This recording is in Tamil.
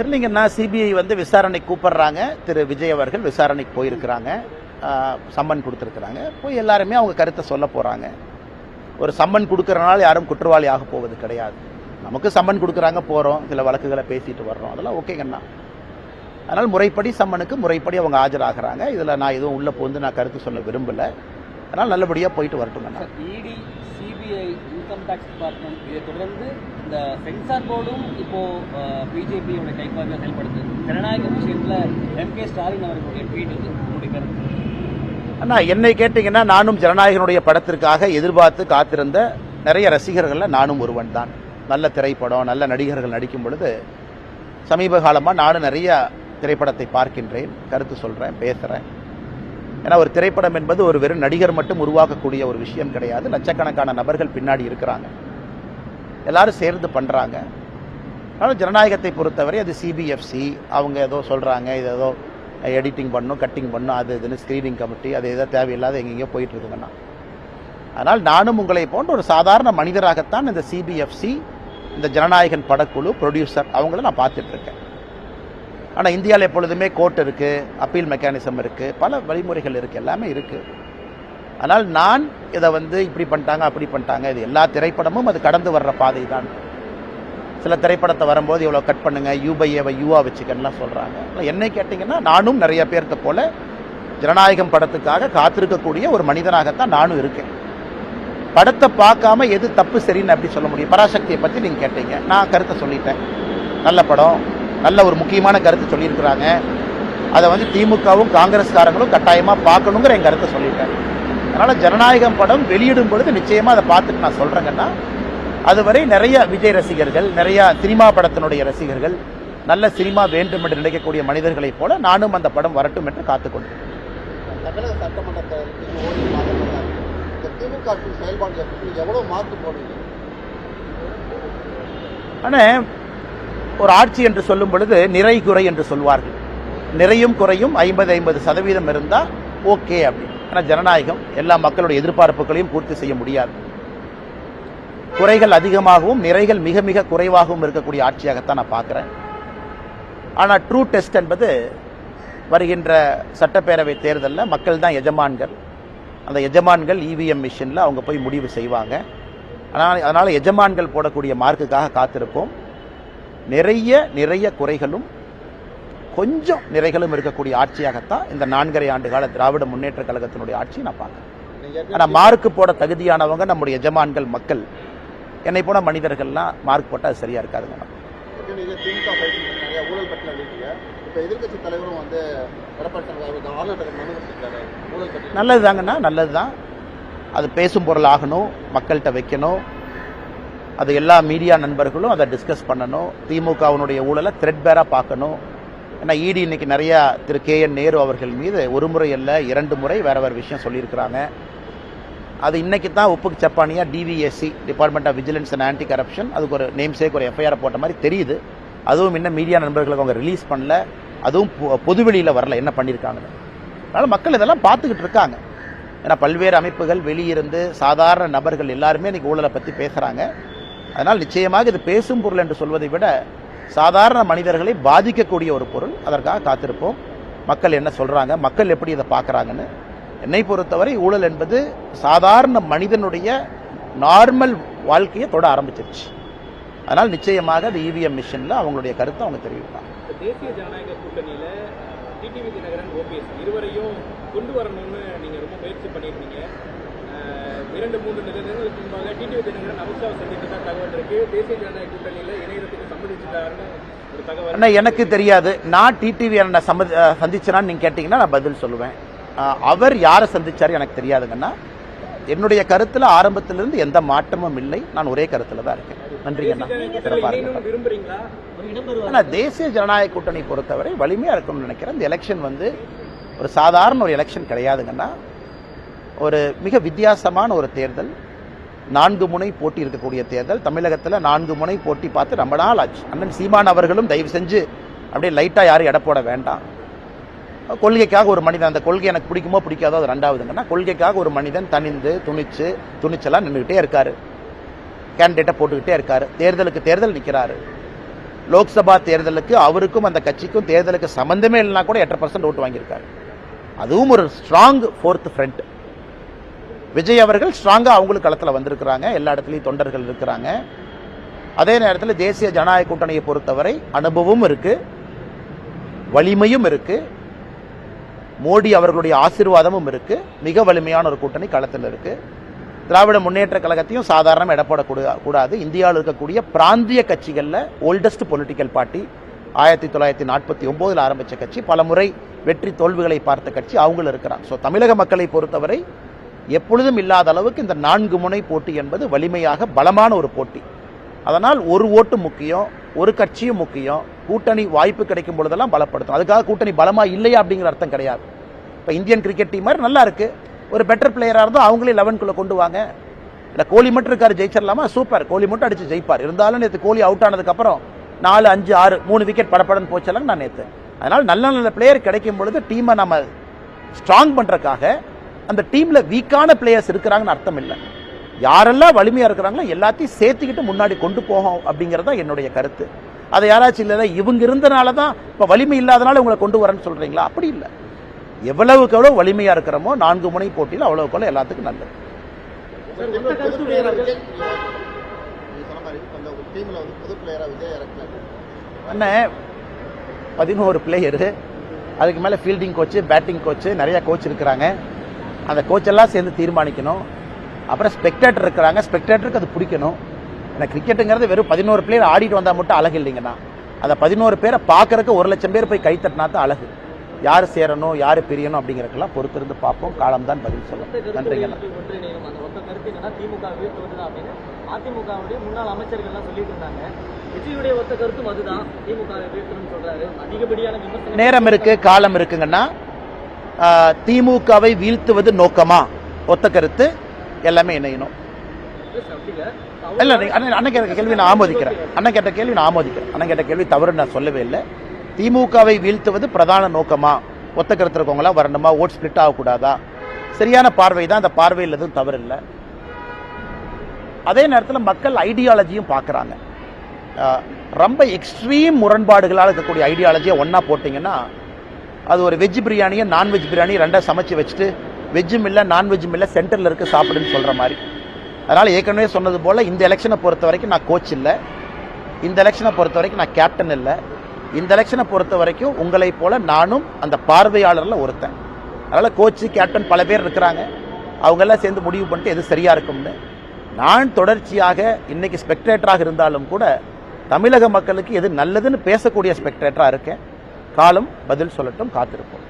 தெரியலீங்கன்னா சிபிஐ வந்து விசாரணை கூப்பிடுறாங்க. திரு விஜய் அவர்கள் விசாரணைக்கு போயிருக்கிறாங்க. சம்மன் கொடுத்துருக்குறாங்க. போய் எல்லாருமே அவங்க கருத்தை சொல்ல போகிறாங்க ஒரு சம்மன் கொடுக்குறனால யாரும் குற்றவாளி ஆக போவது கிடையாது. நமக்கு சம்மன் கொடுக்குறாங்க போகிறோம் சில வழக்குகளை பேசிட்டு வர்றோம். அதெல்லாம் ஓகேங்கண்ணா அதனால் முறைப்படி சம்மனுக்கு முறைப்படி அவங்க ஆஜராகிறாங்க. இதில் நான் எதுவும் உள்ளே போந்து நான் கருத்து சொல்ல விரும்பலை. அதனால் நல்லபடியாக போயிட்டு வரட்டுங்கண்ணா ED CBI income tax department இதை தொடர்ந்து இந்த சென்சார் போர்டும் இப்போ பிஜேபியோட கைப்பாக செயல்படுது. ஜனநாயக விஷயத்தில் எம் கே ஸ்டாலின் அவர்களுடைய ட்வீட் இது உங்களுடைய கருத்து அண்ணா என்னை கேட்டிங்கன்னா நானும் ஜனநாயகனுடைய படத்திற்காக எதிர்பார்த்து காத்திருந்த நிறைய ரசிகர்களில் நானும் ஒருவன் தான். நல்ல திரைப்படம் நல்ல நடிகர்கள் நடிக்கும் பொழுது சமீப காலமாக நானும் நிறைய திரைப்படத்தை பார்க்கின்றேன். கருத்து சொல்கிறேன் பேசுகிறேன் ஏன்னா ஒரு திரைப்படம் என்பது ஒரு வெறும் நடிகர் மட்டும் உருவாக்கக்கூடிய ஒரு விஷயம் கிடையாது. லட்சக்கணக்கான நபர்கள் பின்னாடி இருக்கிறாங்க. எல்லாரும் சேர்ந்து பண்ணுறாங்க ஆனால் ஜனநாயகத்தை பொறுத்தவரை அது சிபிஎஃப்சி அவங்க ஏதோ சொல்கிறாங்க இது ஏதோ எடிட்டிங் பண்ணும் கட்டிங் பண்ணும் அது இதுன்னு ஸ்க்ரீனிங் கமிட்டி அது ஏதோ தேவையில்லாத எங்கெங்கேயோ போயிட்டுருக்குங்கண்ணா அதனால் நானும் உங்களை போன்ற ஒரு சாதாரண மனிதராகத்தான் இந்த சிபிஎஃப்சி இந்த ஜனநாயகன் படக்குழு ப்ரொடியூசர் அவங்கள நான் பார்த்துட்ருக்கேன் ஆனால் இந்தியாவில் எப்பொழுதுமே கோர்ட் இருக்குது அப்பீல் மெக்கானிசம் இருக்குது பல வழிமுறைகள் இருக்குது எல்லாமே இருக்குது ஆனால் நான் இதை வந்து இப்படி பண்ணிட்டாங்க அப்படி பண்ணிட்டாங்க இது எல்லா திரைப்படமும் அது கடந்து வர்ற பாதை தான் சில திரைப்படத்தை வரும்போது இவ்வளோ கட் பண்ணுங்கள் யூ யூவா வச்சுக்கன்னுலாம் சொல்கிறாங்க என்னை கேட்டிங்கன்னா நானும் நிறைய பேர்த்த போல ஜனநாயகம் படத்துக்காக காத்திருக்கக்கூடிய ஒரு மனிதனாகத்தான் நானும் இருக்கேன். படத்தை பார்க்காம எது தப்பு சரின்னு அப்படி சொல்ல முடியும். பராசக்தியை பற்றி நீங்கள் கேட்டீங்க. நான் கருத்தை சொல்லிட்டேன். நல்ல படம். நல்ல ஒரு முக்கியமான கருத்து சொல்லியிருக்கிறாங்க. அதை வந்து திமுகவும் காங்கிரஸ்காரங்களும் கட்டாயமாக பார்க்கணுங்கிற என் கருத்தை சொல்லிட்டேன் அதனால் ஜனநாயகம் படம் வெளியிடும் பொழுது நிச்சயமாக அதை பார்த்துட்டு நான் சொல்கிறேங்கன்னா அதுவரை நிறைய விஜய் ரசிகர்கள் நிறைய சினிமா படத்தினுடைய ரசிகர்கள் நல்ல சினிமா வேண்டும் என்று நினைக்கக்கூடிய மனிதர்களைப் போல நானும் அந்த படம் வரட்டும் என்று காத்துக்கொண்டிருக்கிறேன் தமிழக சட்டமன்றத்தை திமுக செயல்பாடுகளை மார்க் போடுவீங்க ஆனால் ஒரு ஆட்சி என்று சொல்லும் பொழுது நிறை குறை என்று சொல்வார்கள். நிறையும் குறையும் ஐம்பது ஐம்பது சதவீதம் இருந்தால் ஓகே அப்படின்னு. ஆனால் ஜனநாயகம் எல்லா மக்களுடைய எதிர்பார்ப்புகளையும் பூர்த்தி செய்ய முடியாது. குறைகள் அதிகமாகவும் நிறைகள் மிக மிக குறைவாகவும் இருக்கக்கூடிய ஆட்சியாகத்தான் நான் பார்க்குறேன். ஆனால் ட்ரூ டெஸ்ட் என்பது வருகின்ற சட்டப்பேரவை தேர்தலில் மக்கள் தான் எஜமான்கள். அந்த எஜமான்கள் இவிஎம் மிஷினில் அவங்க போய் முடிவு செய்வாங்க. ஆனால் அதனால் எஜமான்கள் போடக்கூடிய மார்க்குக்காக காத்திருப்போம். நிறைய நிறைய குறைகளும் கொஞ்சம் நிறைகளும் இருக்கக்கூடிய ஆட்சியாகத்தான் இந்த நான்கரை ஆண்டு கால திராவிட முன்னேற்ற கழகத்தினுடைய ஆட்சி நான் பார்க்குறேன். ஆனால் மார்க்கு போட தகுதியானவங்க நம்முடைய எஜமான்கள் மக்கள். என்னை போன மனிதர்கள்லாம் மார்க் போட்டால் அது சரியா இருக்காதுங்க. பட்டியல் நல்லது தாங்கண்ணா நல்லது தான் அது பேசும் பொருள் ஆகணும் மக்கள்கிட்ட வைக்கணும். அது எல்லா மீடியா நண்பர்களும் அதை டிஸ்கஸ் பண்ணணும். திமுகவினுடைய ஊழலை த்ரெட்பேராக பார்க்கணும். ஏன்னா இடி இன்னைக்கு நிறையா திரு கே என் நேரு அவர்கள் மீது ஒரு முறை இல்லை இரண்டு முறை வேறு வேறு விஷயம் சொல்லியிருக்கிறாங்க. அது இன்னைக்கு தான் உப்புக்கு சப்பானியாக DVSC department of vigilance and anti corruption அதுக்கு ஒரு நேம் சேக் ஒரு எஃப்ஐஆர் போட்ட மாதிரி தெரியுது. அதுவும் இன்னும் மீடியா நண்பர்களுக்கு அவங்க ரிலீஸ் பண்ணல. அதுவும் பொ- பொதுவெளியில் வரல என்ன பண்ணியிருக்காங்கன்னு. அதனால் மக்கள் இதெல்லாம் பார்த்துக்கிட்டு இருக்காங்க. ஏன்னா பல்வேறு அமைப்புகள் வெளியிருந்து சாதாரண நபர்கள் எல்லாருமே இன்னைக்கு ஊழலை பற்றி பேசுகிறாங்க அதனால் நிச்சயமாக இது பேசும் பொருள் என்று சொல்வதை விட சாதாரண மனிதர்களை பாதிக்கக்கூடிய ஒரு பொருள். அதற்காக காத்திருப்போம். மக்கள் என்ன சொல்கிறாங்க மக்கள் எப்படி இதை பார்க்குறாங்கன்னு? என்னை பொறுத்தவரை ஊழல் என்பது சாதாரண மனிதனுடைய நார்மல் வாழ்க்கையை தொட ஆரம்பிச்சிருச்சு. அதனால் நிச்சயமாக அது இவிஎம் மிஷினில் அவங்களுடைய கருத்தை அவங்க தெரிவிப்பாங்க. தேசிய ஜனநாயக கூட்டணியில் டிடிவி தினகரன் ஓபிஎஸ் இருவரையும் கொண்டு வரணும்னு நீங்கள் ரொம்ப முயற்சி பண்ணியிருக்கீங்க இரண்டு மூன்று நிமிடங்களுக்கு முன்பாக டிடிவி தினகரன் அமித்ஷாவை சந்தித்ததா தகவல் இருக்கு. தேசிய ஜனநாயக கூட்டணியில இணையத்துக்கு சம்மதிச்சிட்டாருன்னு ஒரு தகவல் அண்ணா எனக்கு தெரியாது. நான் டிடிவி அண்ணனை சம்மதி சந்திச்சேனான்னு நீங்கள் கேட்டிங்கன்னா நான் பதில் சொல்லுவேன். அவர் யாரை சந்திச்சாரு எனக்கு தெரியாதுங்கண்ணா என்னுடைய கருத்தில் ஆரம்பத்திலிருந்து எந்த மாற்றமும் இல்லை. நான் ஒரே கருத்தில் தான் இருக்கேன். நன்றிங்கண்ணா சிறப்பாக ஆனால் தேசிய ஜனநாயக கூட்டணி பொறுத்தவரை வலிமையாக இருக்கும்னு நினைக்கிறேன். இந்த எலெக்ஷன் வந்து ஒரு சாதாரண ஒரு எலெக்ஷன் கிடையாதுங்கன்னா ஒரு மிக வித்தியாசமான ஒரு தேர்தல். நான்கு முனை போட்டி இருக்கக்கூடிய தேர்தல். தமிழகத்தில் நான்கு முனை போட்டி பார்த்து ரொம்ப நாள் ஆச்சு. அண்ணன் சீமான் அவர்களும் தயவு செஞ்சு அப்படியே லைட்டாக யாரும் எடை போட வேண்டாம். கொள்கைக்காக ஒரு மனிதன் அந்த கொள்கை எனக்கு பிடிக்குமோ பிடிக்காதோ அது ரெண்டாவதுங்கன்னா கொள்கைக்காக ஒரு மனிதன் தனிந்து துணிச்சு துணிச்சலாக நின்றுக்கிட்டே இருக்கார். கேண்டிடேட்டை போட்டுக்கிட்டே இருக்கார். தேர்தலுக்கு தேர்தல் நிற்கிறாரு லோக்சபா தேர்தலுக்கு அவருக்கும் அந்த கட்சிக்கும் தேர்தலுக்கு சம்மந்தமே இல்லைனா கூட எட்டரை பர்சன்ட் ஓட்டு வாங்கியிருக்காரு. அதுவும் ஒரு ஸ்ட்ராங் ஃபோர்த் ஃப்ரண்ட் விஜய் அவர்கள் ஸ்ட்ராங்காக அவங்களுக்கு களத்தில் வந்திருக்கிறாங்க. எல்லா இடத்துலையும் தொண்டர்கள் இருக்கிறாங்க. அதே நேரத்தில் தேசிய ஜனநாயக கூட்டணியை பொறுத்தவரை அனுபவமும் இருக்குது வலிமையும் இருக்குது மோடி அவர்களுடைய ஆசீர்வாதமும் இருக்குது மிக வலிமையான ஒரு கூட்டணி களத்தில் இருக்குது திராவிட முன்னேற்ற கழகத்தையும் சாதாரண இடப்படக்கூடா கூடாது. இந்தியாவில் இருக்கக்கூடிய பிராந்திய கட்சிகளில் ஓல்டஸ்ட் பொலிட்டிக்கல் பார்ட்டி ஆயிரத்தி தொள்ளாயிரத்தி நாற்பத்தி ஒம்போதில் ஆரம்பித்த கட்சி பல முறை வெற்றி தோல்விகளை பார்த்த கட்சி அவங்களும் இருக்கிறாங்க. ஸோ தமிழக மக்களை பொறுத்தவரை எப்பொழுதும் இல்லாத அளவுக்கு இந்த நான்கு முனை போட்டி என்பது வலிமையாக பலமான ஒரு போட்டி. அதனால் ஒரு ஓட்டு முக்கியம் ஒரு கட்சியும் முக்கியம். கூட்டணி வாய்ப்பு கிடைக்கும் பொழுதெல்லாம் பலப்படுத்தும். அதுக்காக கூட்டணி பலமாக இல்லையா அப்படிங்கிற அர்த்தம் கிடையாது. இப்போ இந்தியன் கிரிக்கெட் டீம் மாதிரி நல்லா இருக்கு. ஒரு பெட்டர் பிளேயராக இருந்தால் அவங்களே லெவன்குள்ளே கொண்டு வாங்க. இல்லை கோலி மட்டும் இருக்கார் ஜெயிச்சிடலாமா? சூப்பர். கோலி மட்டும் அடித்து ஜெயிப்பார். இருந்தாலும் நேற்று கோலி அவுட் ஆனதுக்கப்புறம் நாலு அஞ்சு ஆறு மூணு விக்கெட் படப்படன்னு போச்சலாம் நான் நேற்று அதனால் நல்ல நல்ல பிளேயர் கிடைக்கும் பொழுது டீமை நம்ம ஸ்ட்ராங் பண்ணுறக்காக அந்த டீமில் வீக்கான பிளேயர்ஸ் இருக்கிறாங்கன்னு அர்த்தம் இல்லை யாரெல்லாம் வலிமையாக இருக்கிறாங்களோ எல்லாத்தையும் சேர்த்துக்கிட்டு முன்னாடி கொண்டு போகும் அப்படிங்கிறது தான் என்னுடைய கருத்து. அதை யாராச்சும் இல்லை இவங்க இருந்தனால தான் இப்போ வலிமை இல்லாதனால உங்களை கொண்டு வரேன்னு சொல்கிறீங்களா அப்படி இல்லை. எவ்வளவுக்கு எவ்வளோ வலிமையாக இருக்கிறோமோ நான்கு முனை போட்டியில் அவ்வளவுக்கு அவ்வளோ எல்லாத்துக்கும் நல்லது. அண்ணன் பதினோரு பிளேயரு அதுக்கு மேலே ஃபீல்டிங் கோச்சு பேட்டிங் கோச்சு நிறைய கோச் இருக்கிறாங்க. அந்த கோச் எல்லாம் சேர்ந்து தீர்மானிக்கணும். அப்புறம் ஸ்பெக்டேட்டர் இருக்கிறாங்க. ஸ்பெக்டேட்டருக்கு அது பிடிக்கணும். ஏன்னா கிரிக்கெட்டுங்கிறது வெறும் பதினோரு பிளேயர் ஆடிட்டு வந்தால் மட்டும் அழகு இல்லைங்கண்ணா அந்த பதினோரு பேரை பார்க்கறக்கு ஒரு லட்சம் பேர் போய் கைத்தட்டினா தான் அழகு. யார் சேரணும் யார் பிரியணும் அப்படிங்கிறதுக்கெல்லாம் பொறுத்திருந்து பார்ப்போம். காலம்தான் பதில் சொல்லும். நன்றிங்கண்ணா ஒன்றிணையும் அந்த ஒத்த கருத்து என்னன்னா திமுக வீழ்த்துவதுதான் அப்படின்னு அதிமுகவுடைய முன்னாள் அமைச்சர்கள்லாம் சொல்லிட்டு இருந்தாங்க. விஜயுடைய ஒத்த கருத்தும் அதுதான். திமுக வீழ்த்தணும்னு சொல்றாரு. அதிகப்படியான விமர்சனம் நேரம் இருக்கு காலம் இருக்குங்கன்னா திமுகவை வீழ்த்துவது நோக்கமா? ஒத்த கருத்து. எல்லாமே இணையணும் அப்படி அண்ணன் அண்ணன் கேட்ட கேள்வி நான் ஆமோதிக்கிறேன். அண்ணன் கேட்ட கேள்வி நான் ஆமோதிக்கிறேன். அண்ணன் கேட்ட கேள்வி தவறு நான் சொல்லவே இல்லை. திமுகவை வீழ்த்துவது பிரதான நோக்கமா? ஒத்த கருத்து இருக்கவங்களா வரணுமா? ஓட் ஸ்பிளிட் ஆகக்கூடாதா? சரியான பார்வை தான் அந்த பார்வையில் எதுவும் தவறு இல்லை. அதே நேரத்தில் மக்கள் ஐடியாலஜியும் பார்க்குறாங்க. ரொம்ப எக்ஸ்ட்ரீம் முரண்பாடுகளால் இருக்கக்கூடிய ஐடியாலஜியை ஒன்றா போட்டிங்கன்னா அது ஒரு வெஜ் பிரியாணியை நான்வெஜ் பிரியாணி ரெண்டாக சமைச்சு வச்சுட்டு வெஜ்ஜும் இல்லை நான்வெஜ்ஜும் இல்லை சென்டரில் இருக்க சாப்பிடுன்னு சொல்கிற மாதிரி. அதனால் ஏற்கனவே சொன்னது போல் இந்த எலெக்ஷனை பொறுத்த வரைக்கும் நான் கோச் இல்லை. இந்த எலெக்ஷனை பொறுத்த வரைக்கும் நான் கேப்டன் இல்லை. இந்த எலெக்ஷனை பொறுத்த வரைக்கும் உங்களைப் போல் நானும் அந்த பார்வையாளரில் ஒருத்தன். அதனால் கோச்சு கேப்டன் பல பேர் இருக்கிறாங்க. அவங்கெல்லாம் சேர்ந்து முடிவு பண்ணிட்டு எது சரியாக இருக்கும்னு. நான் தொடர்ச்சியாக இன்னைக்கு ஸ்பெக்டேட்டராக இருந்தாலும் கூட தமிழக மக்களுக்கு எது நல்லதுன்னு பேசக்கூடிய ஸ்பெக்டேட்டராக இருக்கேன். காலம் பதில் சொல்லட்டும் காத்திருப்போம்.